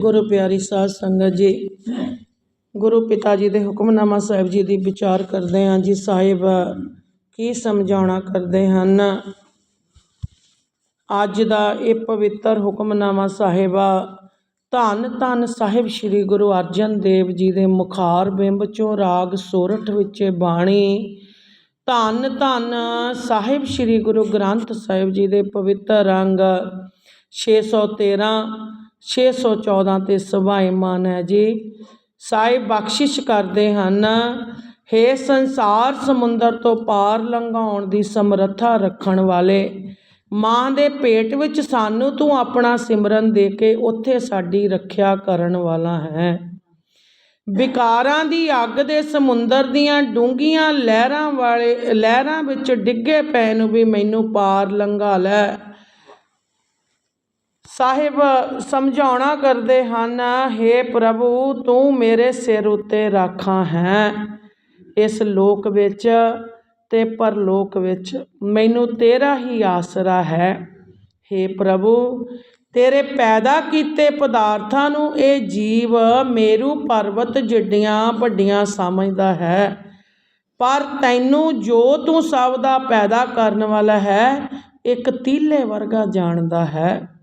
ਗੁਰੂ ਪਿਆਰੀ ਸਾਧ ਸੰਗਤ ਜੀ, ਗੁਰੂ ਪਿਤਾ ਜੀ ਦੇ ਹੁਕਮਨਾਮਾ ਸਾਹਿਬ ਜੀ ਦੀ ਵਿਚਾਰ ਕਰਦੇ ਹਾਂ ਜੀ, ਸਾਹਿਬ ਕੀ ਸਮਝਾਉਣਾ ਕਰਦੇ ਹਨ? ਅੱਜ ਦਾ ਇਹ ਪਵਿੱਤਰ ਹੁਕਮਨਾਮਾ ਸਾਹਿਬਾ, ਧੰਨ ਧੰਨ ਸਾਹਿਬ ਸ੍ਰੀ ਗੁਰੂ ਅਰਜਨ ਦੇਵ ਜੀ ਦੇ ਮੁਖਾਰ ਬਿੰਬ ਚੋਂ ਰਾਗ ਸੋਰਠ ਵਿੱਚ ਬਾਣੀ, ਧੰਨ ਧੰਨ ਸਾਹਿਬ ਸ੍ਰੀ ਗੁਰੂ ਗ੍ਰੰਥ ਸਾਹਿਬ ਜੀ ਦੇ ਪਵਿੱਤਰ ਅੰਗ 613 614 ਤੇ ਸਭਾਏਮਾਨ ਹੈ ਜੀ। ਸਾਹਿਬ ਬਖਸ਼ਿਸ਼ ਕਰਦੇ ਹਨ, ਹੇ ਸੰਸਾਰ ਸਮੁੰਦਰ ਤੋਂ ਪਾਰ ਲੰਘਾਉਣ ਦੀ ਸਮਰੱਥਾ ਰੱਖਣ ਵਾਲੇ, ਮਾਂ ਦੇ ਪੇਟ ਵਿੱਚ ਸਾਨੂੰ ਤੂੰ ਆਪਣਾ ਸਿਮਰਨ ਦੇ ਕੇ ਉੱਥੇ ਸਾਡੀ ਰੱਖਿਆ ਕਰਨ ਵਾਲਾ ਹੈ। ਵਿਕਾਰਾਂ ਦੀ ਅੱਗ ਦੇ ਸਮੁੰਦਰ ਦੀਆਂ ਡੂੰਘੀਆਂ ਲਹਿਰਾਂ ਵਾਲੇ, ਲਹਿਰਾਂ ਵਿੱਚ ਡਿੱਗੇ ਪੈ ਨੂੰ ਵੀ ਮੈਨੂੰ ਪਾਰ ਲੰਘਾ ਲੈ। ਸਾਹਿਬ, ਸਮਝਾਉਣਾ ਕਰਦੇ ਹਨ हे ਪ੍ਰਭੂ, ਤੂੰ ਮੇਰੇ ਸਿਰ ਉੱਤੇ ਰਾਖਾਂ ਹੈ। ਇਸ ਲੋਕ ਵਿੱਚ ਤੇ ਪਰਲੋਕ ਵਿੱਚ ਮੈਨੂੰ ਤੇਰਾ ਹੀ ਆਸਰਾ ਹੈ। हे ਪ੍ਰਭੂ, ਤੇਰੇ ਪੈਦਾ ਕੀਤੇ ਪਦਾਰਥਾਂ ਨੂੰ ਇਹ ਜੀਵ ਮੇਰੂ ਪਰਬਤ ਜਿੱਡੀਆਂ ਵੱਡੀਆਂ ਸਮਝਦਾ ਹੈ। ਪਰ ਤੈਨੂੰ ਜੋ ਤੂੰ ਸਭ ਦਾ ਪੈਦਾ ਕਰਨ ਵਾਲਾ ਹੈ, ਇੱਕ ਤੀਲੇ ਵਰਗਾ ਜਾਣਦਾ ਹੈ।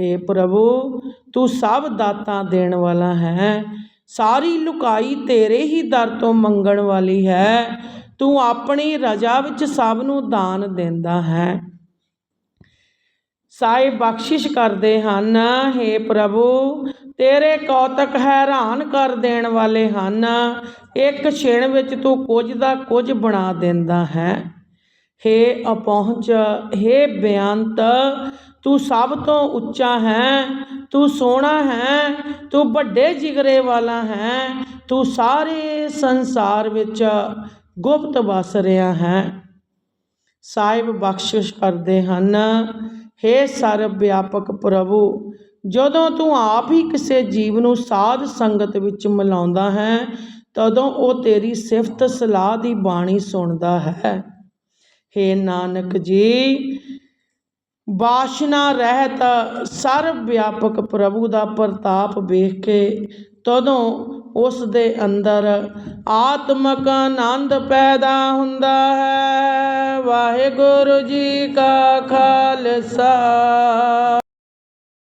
हे ਪ੍ਰਭੂ, ਤੂੰ ਸਭ ਦਾਤਾਂ ਦੇਣ ਵਾਲਾ ਹੈ। ਸਾਰੀ ਲੁਕਾਈ ਤੇਰੇ ਹੀ ਦਰ ਤੋਂ ਮੰਗਣ ਵਾਲੀ ਹੈ। ਤੂੰ ਆਪਣੀ ਰਜਾ ਵਿੱਚ ਸਭ ਨੂੰ ਦਾਨ ਦਿੰਦਾ ਹੈ। ਸਾਹਿਬ ਬਖਸ਼ਿਸ਼ ਕਰਦੇ ਹਨ हे ਪ੍ਰਭੂ, ਤੇਰੇ ਕੌਤਕ ਹੈਰਾਨ ਕਰ ਦੇਣ ਵਾਲੇ ਹਨ। ਇੱਕ ਛਿਣ ਵਿੱਚ ਤੂੰ ਕੁਝ ਦਾ ਕੁਝ ਬਣਾ ਦਿੰਦਾ ਹੈ। ਹੇ ਅਪਹੁੰਚ, ਹੇ ਬੇਅੰਤ, ਤੂੰ ਸਭ ਤੋਂ ਉੱਚਾ ਹੈ, ਤੂੰ ਸੋਹਣਾ ਹੈ, ਤੂੰ ਵੱਡੇ ਜਿਗਰੇ ਵਾਲਾ ਹੈ, ਤੂੰ ਸਾਰੇ ਸੰਸਾਰ ਵਿੱਚ ਗੁਪਤ ਵਸ ਰਿਹਾ ਹੈ। ਸਾਹਿਬ ਬਖਸ਼ਿਸ਼ ਕਰਦੇ ਹਨ हे ਸਰਬ ਵਿਆਪਕ ਪ੍ਰਭੂ, ਜਦੋਂ ਤੂੰ ਆਪ ਹੀ ਕਿਸੇ ਜੀਵ ਨੂੰ ਸਾਧ ਸੰਗਤ ਵਿੱਚ ਮਿਲਾਉਂਦਾ ਹੈ, ਤਦੋਂ ਉਹ ਤੇਰੀ ਸਿਫਤ ਸਲਾਹ ਦੀ ਬਾਣੀ ਸੁਣਦਾ ਹੈ। हे ਨਾਨਕ ਜੀ, ਬਾਸ਼ਨਾ ਰਹਿਤ ਸਰਵ ਵਿਆਪਕ ਪ੍ਰਭੂ ਦਾ ਪ੍ਰਤਾਪ ਵੇਖ ਕੇ ਤਦੋਂ ਉਸ ਦੇ ਅੰਦਰ ਆਤਮਕ ਆਨੰਦ ਪੈਦਾ ਹੁੰਦਾ ਹੈ। ਵਾਹਿਗੁਰੂ ਜੀ ਕਾ ਖਾਲਸਾ।